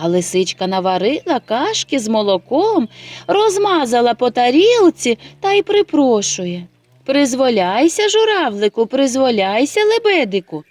А лисичка наварила кашки з молоком, розмазала по тарілці та й припрошує. Призволяйся, журавлику, призволяйся, лебедику.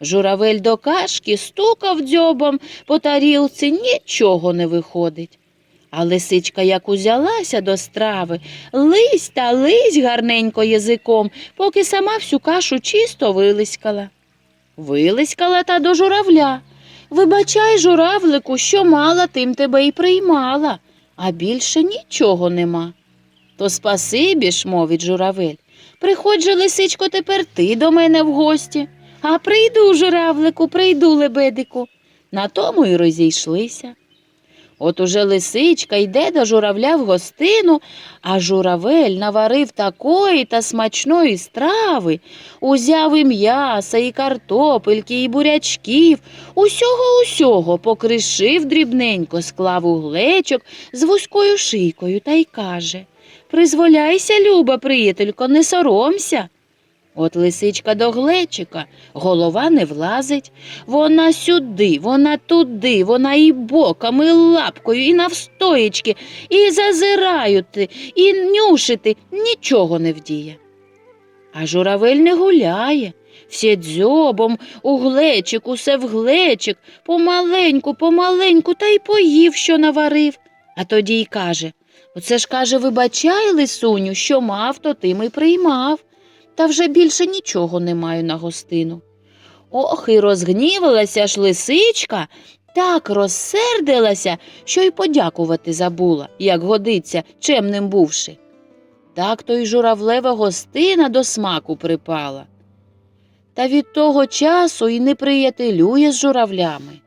Журавель до кашки стукав дзьобом по тарілці, нічого не виходить. А лисичка як узялася до страви, лись та лись гарненько язиком, поки сама всю кашу чисто вилискала. Вилискала та до журавля. Вибачай, журавлику, що мала, тим тебе й приймала, а більше нічого нема. То спасибі ж, мовить журавель. Приходь же, лисичко, тепер ти до мене в гості. А прийду, журавлику, прийду, лебедику. На тому й розійшлися. От уже лисичка йде до журавля в гостину, а журавель наварив такої та смачної страви, узяв і м'яса, і картопельки, і бурячків, усього усього покришив дрібненько, склав глечок з вузькою шийкою та й каже Призволяйся, люба, приятелько, не соромся. От лисичка до глечика, голова не влазить. Вона сюди, вона туди, вона і боком, і лапкою, і навстоячки, і зазирають, і нюшити, нічого не вдіє. А журавель не гуляє, все дзьобом, у глечик, усе в глечик, помаленьку, помаленьку, та й поїв, що наварив. А тоді й каже Оце ж каже, вибачай, лисуню, що мав, то тим і приймав. Та вже більше нічого не маю на гостину. Ох, і розгнівалася ж лисичка, так розсердилася, що й подякувати забула, як годиться, чемним бувши. Так то й журавлева гостина до смаку припала. Та від того часу й не приятелює з журавлями.